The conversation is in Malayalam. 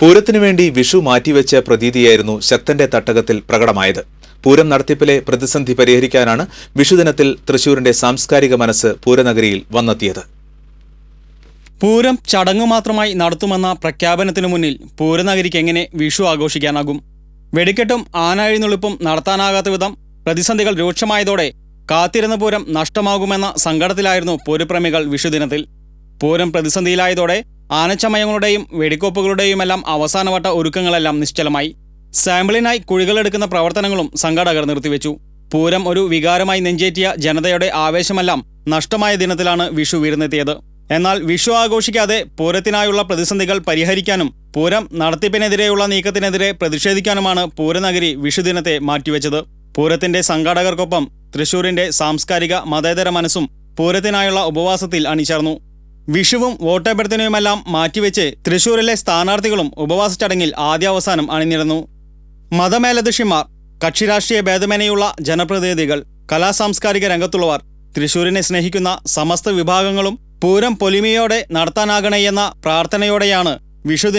പൂരത്തിനു വേണ്ടി വിഷു മാറ്റിവെച്ച പ്രതീതിയായിരുന്നു ശക്തന്റെ തട്ടകത്തിൽ പ്രകടമായത്. പൂരം നടത്തിപ്പിലെ പ്രതിസന്ധി പരിഹരിക്കാനാണ് വിഷുദിനത്തിൽ തൃശൂരിന്റെ സാംസ്കാരിക മനസ്സ് പൂരനഗരിയിൽ വന്നെത്തിയത്. പൂരം ചടങ്ങ് മാത്രമായി നടത്തുമെന്ന പ്രഖ്യാപനത്തിനു മുന്നിൽ പൂരനഗരിക്ക് എങ്ങനെ വിഷു ആഘോഷിക്കാനാകും? വെടിക്കെട്ടും ആനാഴിനുളിപ്പും നടത്താനാകാത്ത വിധം പ്രതിസന്ധികൾ രൂക്ഷമായതോടെ കാത്തിരുന്ന പൂരം നഷ്ടമാകുമെന്ന സങ്കടത്തിലായിരുന്നു പൂരപ്രേമികൾ വിഷുദിനത്തിൽ പൂരം പ്രതിസന്ധിയിലായതോടെ ആനച്ചമയങ്ങളുടെയും വെടിക്കോപ്പുകളുടെയുമെല്ലാം അവസാനവട്ട ഒരുക്കങ്ങളെല്ലാം നിശ്ചലമായി. സാമ്പിളിനായി കുഴികളെടുക്കുന്ന പ്രവർത്തനങ്ങളും സംഘാടകർ നിർത്തിവെച്ചു. പൂരം ഒരു വികാരമായി നെഞ്ചേറ്റിയ ജനതയുടെ ആവേശമെല്ലാം നഷ്ടമായ ദിനത്തിലാണ് വിഷു വിരുന്നെത്തിയത്. എന്നാൽ വിഷു ആഘോഷിക്കാതെ പൂരത്തിനായുള്ള പ്രതിസന്ധികൾ പരിഹരിക്കാനും പൂരം നടത്തിപ്പിനെതിരെയുള്ള നീക്കത്തിനെതിരെ പ്രതിഷേധിക്കാനുമാണ് പൂരനഗരി വിഷുദിനത്തെ മാറ്റിവെച്ചത്. പൂരത്തിന്റെ സംഘാടകർക്കൊപ്പം തൃശൂരിന്റെ സാംസ്കാരിക മതേതര മനസ്സും പൂരത്തിനായുള്ള ഉപവാസത്തിൽ അണിചേർന്നു. വിഷുവും വോട്ടഭ്യർത്ഥനയുമെല്ലാം മാറ്റിവെച്ച് തൃശൂരിലെ സ്ഥാനാർത്ഥികളും ഉപവാസ ചടങ്ങിൽ ആദ്യാവസാനം അണിനിരന്നു. മതമേലധിഷിമാർ കക്ഷിരാഷ്ട്രീയ ഭേദമേനയുള്ള ജനപ്രതിനിധികൾ കലാസാംസ്കാരിക രംഗത്തുള്ളവർ തൃശൂരിനെ സ്നേഹിക്കുന്ന സമസ്ത വിഭാഗങ്ങളും പൂരം പൊലിമയോടെ നടത്താനാകണേയെന്ന പ്രാർത്ഥനയോടെയാണ് വിഷുദിന